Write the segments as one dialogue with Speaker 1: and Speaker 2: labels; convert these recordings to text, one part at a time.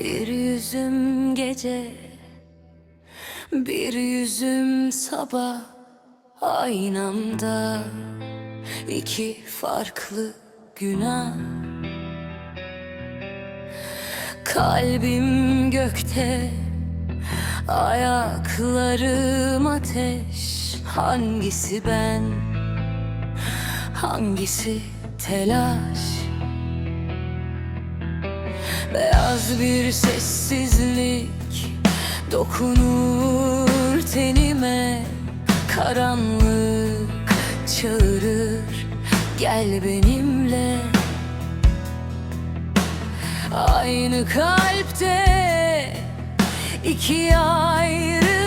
Speaker 1: Bir yüzüm gece Bir yüzüm sabah. Aynamda iki farklı günah. Kalbim gökte Ayaklarım ateş. Hangisi ben? Hangisi telaş Beyaz bir sessizlik Dokunur tenime. Karanlık çağırır Gel benimle. Aynı kalpte iki ayrı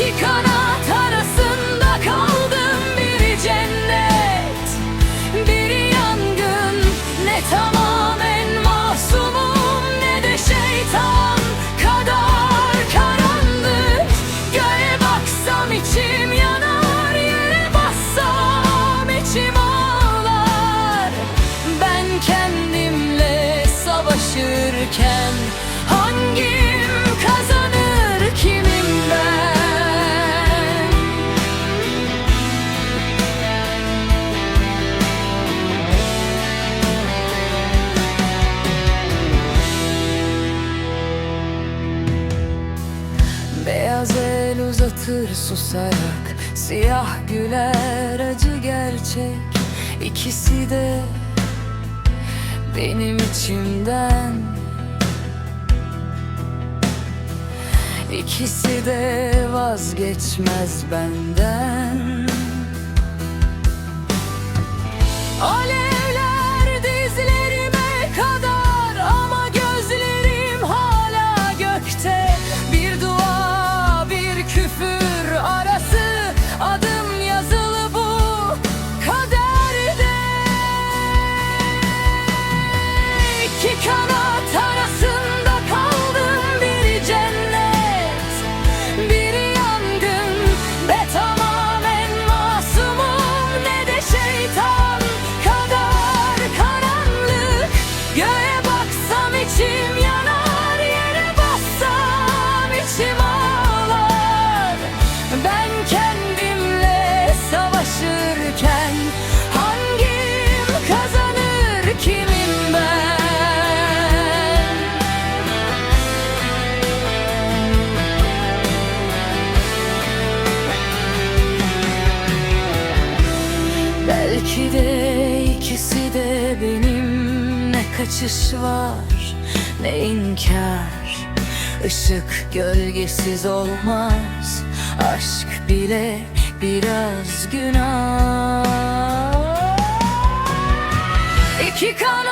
Speaker 1: İki kanat arasında kaldım Biri cennet biri yangın. Ne tamamen masumum ne de şeytan kadar karanlık. Göğe baksam içim yanar Yere bassam içim ağlar. Ben kendimle savaşırken Hangim el uzatır susarak Siyah güler acı gerçek. İkisi de benim içimden. İkisi de vazgeçmez benden. Alevler İki kanat Belki de ikisi de benim. Ne kaçış var ne inkar. Işık gölgesiz olmaz. Aşk bile biraz günah. İki kan